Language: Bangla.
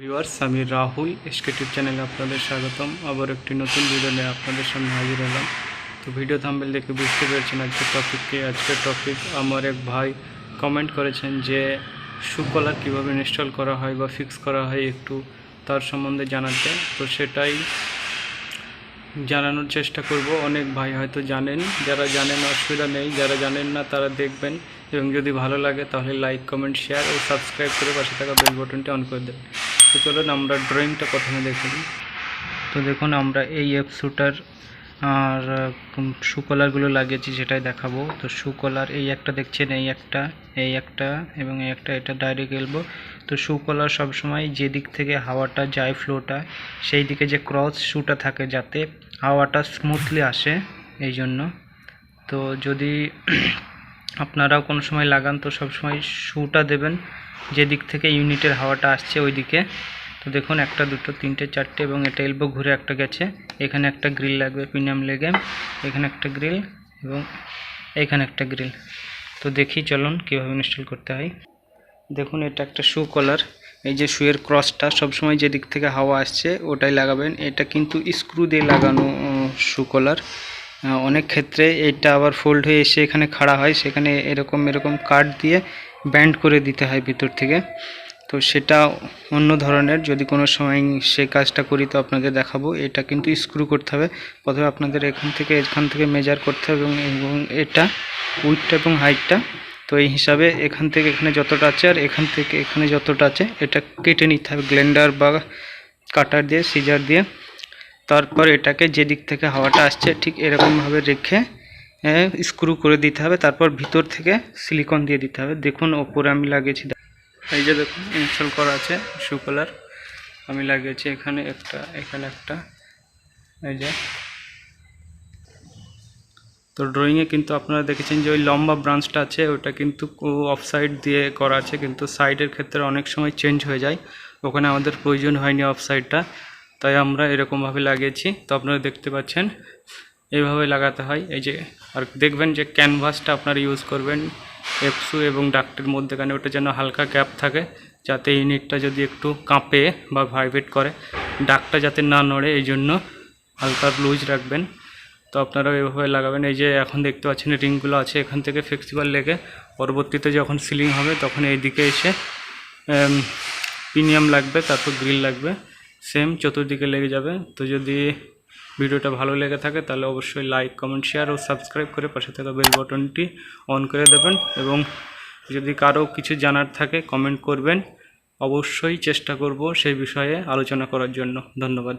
ভিউয়ার্স আমি রাহুল এসকেটিভ চ্যানেলে আপনাদের স্বাগতম। আবার একটি নতুন ভিডিও নিয়ে আপনাদের সামনে হাজির হলাম। তো ভিডিও থাম্বেল দেখে বুঝতে পেরেছেন আজকের টপিককে আজকের টপিক আমার এক ভাই কমেন্ট করেছেন যে সুকলার কীভাবে ইনস্টল করা হয় বা ফিক্স করা হয় একটু তার সম্বন্ধে জানাতে। তো সেটাই জানানোর চেষ্টা করব। অনেক ভাই হয়তো জানেন। যারা জানেন, অসুবিধা নেই। যারা জানেন না, তারা দেখবেন। এবং যদি ভালো লাগে, তাহলে লাইক কমেন্ট শেয়ার ও সাবস্ক্রাইব করে পাশে থাকা বেল বাটনটি অন করে দেবেন। তো চলুন আমরা ড্রয়িংটা প্রথমে দেখে নিই। তো দেখুন, আমরা এই অ্যাপ শুটার আর শু কলারগুলো লাগিয়েছি, সেটাই দেখাবো। তো শু কলার এই একটা দেখছেন, এই একটা এই একটা এবং এই একটা, এটা ডাইরেক্ট এলবো তো শু কলার সবসময় যে দিক থেকে হাওয়াটা যায় ফ্লোটা সেই দিকে যে ক্রস শুটা থাকে যাতে হাওয়াটা স্মুথলি আসে এই জন্য তো যদি আপনারাও কোনো সময় লাগান তো সবসময় শুটা দেবেন, যে দিক থেকে ইউনিটের হাওয়াটা আসছে ওই দিকে তো দেখুন, একটা, দুটো, তিনটে, চারটে এবং এটা এলবো ঘুরে একটা গেছে। এখানে একটা গ্রিল লাগবে প্রিমিয়াম লেগে এখানে একটা গ্রিল এবং এখানে একটা গ্রিল তো দেখি চলুন কীভাবে ইনস্টল করতে হয়। দেখুন, এটা একটা শু কলার এই যে শুয়ের ক্রসটা সবসময় যে দিক থেকে হাওয়া আসছে, ওটাই লাগাবেন। এটা কিন্তু স্ক্রু দিয়ে লাগানো শু কলার অনেক ক্ষেত্রে এটা আবার ফোল্ড হয়ে এসে এখানে খাড়া হয়। সেখানে এরকম এরকম কাট দিয়ে ব্যান্ড করে দিতে হয় ভিতর থেকে। তো সেটা অন্য ধরনের। যদি কোনো সময় সেই কাজটা করি তো আপনাদের দেখাবো। এটা কিন্তু স্ক্রু করতে হবে। প্রথমে আপনাদের এখান থেকে এখান থেকে মেজার করতে হবে এবং এটা উইথটা এবং হাইটটা তো এই হিসাবে এখান থেকে এখানে যতটা আছে আর এখান থেকে এখানে যতটা আছে, এটা কেটে নিতে হবে। গ্লেন্ডার বা কাটার দিয়ে সিজার দিয়ে। তারপর এটাকে যে দিক থেকে হাওয়াটা আসছে, ঠিক এরকমভাবে রেখে স্ক্রু করে দিতে হবে। তারপর ভিতর থেকে সিলিকন দিয়ে দিতে হবে। দেখুন, ওপরে আমি লাগিয়েছি। এই যে দেখুন, ইনস্টল করা আছে শু কলার। আমি লাগিয়েছি এখানে একটা এখানে একটা। এই যে। তো ড্রয়িংয়ে কিন্তু আপনারা দেখেছেন যে ওই লম্বা ব্রাঞ্চটা আছে, ওটা কিন্তু অফ সাইড দিয়ে করা আছে, কিন্তু সাইডের ক্ষেত্রে অনেক সময় চেঞ্জ হয়ে যায়। ওখানে আমাদের প্রয়োজন হয়নি অফ সাইডটা তাই আমরা এরকমভাবে লাগিয়েছি। তো আপনারা দেখতে পাচ্ছেন, এইভাবে লাগাতে হয়। এই যে, আর দেখবেন যে ক্যানভাসটা আপনারা ইউজ করবেন, এপসু এবং ডাক্টের মধ্যেখানে ওটা যেন হালকা গ্যাপ থাকে, যাতে ইউনিটটা যদি একটু কাঁপে বা ভাইব্রেট করে। ডাকটা যাতে না নড়ে, এই জন্য হালকা লুজ রাখবেন। তো আপনারা এভাবে লাগাবেন। এই যে, এখন দেখতে পাচ্ছেন রিংগুলো আছে এখান থেকে ফ্লেক্সিবল লেগে, পরবর্তীতে যখন সিলিং হবে তখন এই দিকে এসে প্রিমিয়াম লাগবে, তারপর গ্রিল লাগবে। সেম চতুর্দিকে লেগে যাবে। তো যদি ভিডিওটা ভালো লেগে থাকে, তাহলে অবশ্যই লাইক, কমেন্ট, শেয়ার ও সাবস্ক্রাইব করে পাশে থাকা বেল বটনটি অন করে দেবেন এবং যদি কারও কিছু জানার থাকে, কমেন্ট করবেন। অবশ্যই চেষ্টা করব সেই বিষয়ে আলোচনা করার জন্য। ধন্যবাদ।